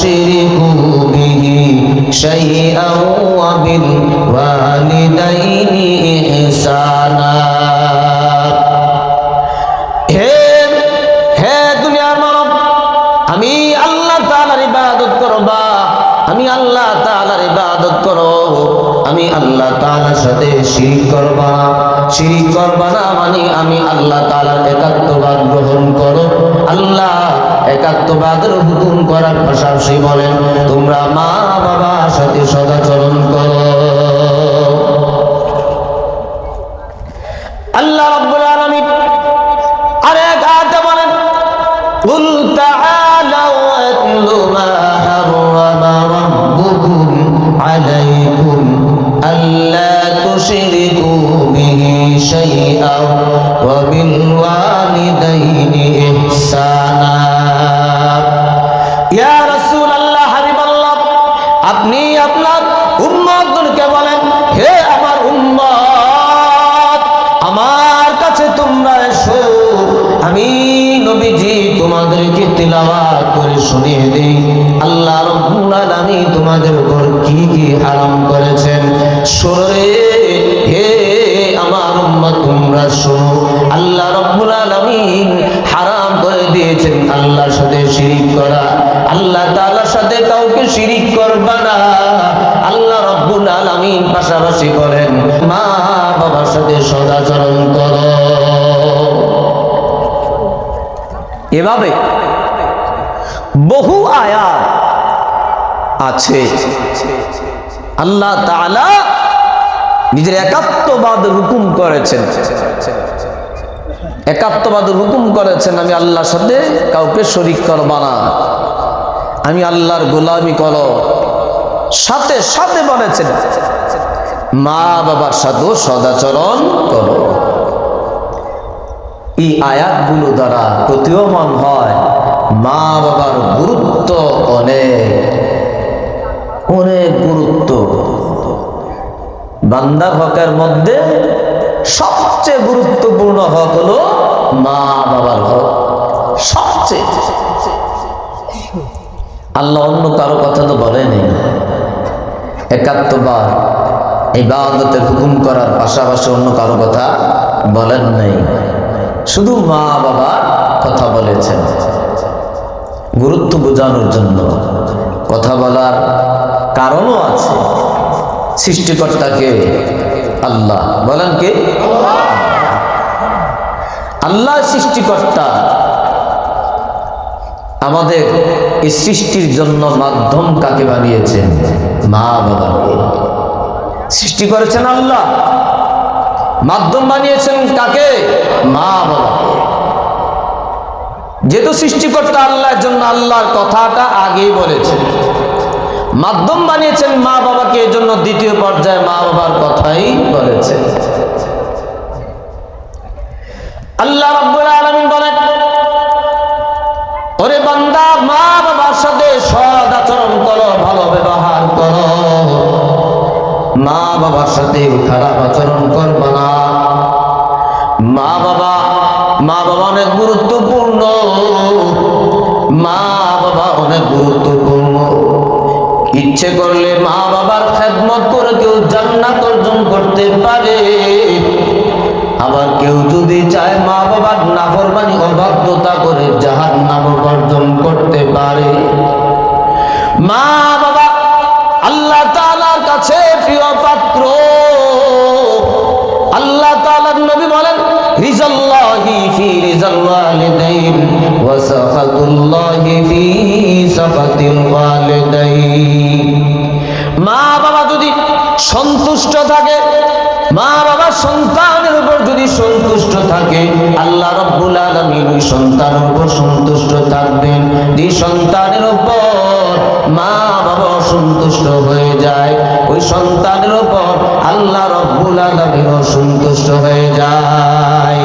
تشركوا به شيئا وبالوالدين إحسانا হে হে দুনিয়ার মানব আমি আল্লাহ তাআলার ইবাদত করবা আমি আল্লাহ তাআলার ইবাদত করো আমি আল্লাহ তাআলার সাথে শিরিক করবা না শিরিক করবা না মানে আমি আল্লাহ তাআলার একাত্মবাদ গ্রহণ করো আল্লাহ একাত্মবাদের হুকুম করার পাশাপাশি বলেন, তোমরা মা বাবার সাথে, সদাচরণ করো। আল্লাহ রাব্বুল আলামিন আরেক আয়াতে বলেন, কুল তাআলাউ আতলু মা হারামা রাব্বুকুম আলাইকুম আল্লা আমি নবীজি, তোমাদেরকে তিলাওয়াত করে শুনিয়ে দেই। আল্লাহ রব্বুল আলামিন তোমাদের উপর কি কি হারাম করেছেন? শোনো রে, হে আমার উম্মত, তোমরা শোনো। আল্লাহ রব্বুল আলামিন হারাম করে দিয়েছেন আল্লাহর সাথে শিরিক করা। আল্লাহ তাআলার সাথে কাউকে শিরিক করবা না। আল্লাহ রব্বুল আলামিন পাশাপাশি করেন মা বাবার সাথে সদাচরণ করো। এভাবে বহু আয়াত আছে। আল্লাহ তাআলা নিজের একাত্মবাদ হুকুম করেছেন। একাত্মবাদ হুকুম করেছেন, আমি আল্লাহর সাথে কাউকে শরিক করবা না। আমি আল্লাহর গোলামি করো সাথে সাথে বলেছেন মা বাবার সাথেও সদাচরণ করো। এই আয়াতগুলো দ্বারা প্রতীয়মান হয়। মা বাবার গুরুত্ব অনেক। অনেক গুরুত্ব। বান্দা হকের মধ্যে সবচেয়ে গুরুত্বপূর্ণ হক হলো মা বাবার হক। সবচেয়ে। আল্লাহ অন্য কারও কথা তো বলেনি। একাত্মবার ইবাদতের হুকুম করার পাশাপাশি অন্য কারও কথা বলেন নাই। শুধু মা বাবা কথা বলেছেন। গুরুত্ব বোঝানোর জন্য কথা বলার কারণও আছে। সৃষ্টিকর্তাকে আল্লাহ বলেন কে? আল্লাহ সৃষ্টিকর্তা। আমাদের এই সৃষ্টির জন্য মাধ্যম কাকে বানিয়েছেন? মা বাবাকে। সৃষ্টি করেছেন আল্লাহ। মাধ্যম বানিয়েছেন কাকে? মা বাবাকে যেহেতু সৃষ্টিকর্তা আল্লাহর জন্য আল্লাহর কথাটা আগেই বলেছেন মাধ্যম বানিয়েছেন মা বাবাকে এই জন্য দ্বিতীয় পর্যায়ে মা বাবার কথাই বলেছেন আল্লাহ রাব্বুল আলামিন বলেন, ওরে বান্দা, মা মা বাবার সাথে খারাপ আচরণ করবে না। মা বাবা মা বাবা অনেক গুরুত্বপূর্ণ। মা বাবা অনেক গুরুত্বপূর্ণ। ইচ্ছে করলে মা বাবার খেদমত করে কেউ জান্নাত অর্জন করতে পারে। আবার কেউ যদি চায় মা বাবার নাফরমানি, অবাধ্যতা করে জাহান নাম অর্জন করতে পারে। মা ওয়া সাখাতুল্লাহি ফি সাখাতিল ওয়ালিদাইন। মা বাবা যদি সন্তুষ্ট থাকে মা বাবা সন্তানের উপর যদি সন্তুষ্ট থাকে, আল্লাহ রব্বুল আলামিন ওই সন্তানের উপর সন্তুষ্ট থাকবেন। যে সন্তানের উপর মা বাবা সন্তুষ্ট হয়ে যায়, ওই সন্তানের উপর আল্লাহ রব্বুল আলামিন সন্তুষ্ট হয়ে যায়।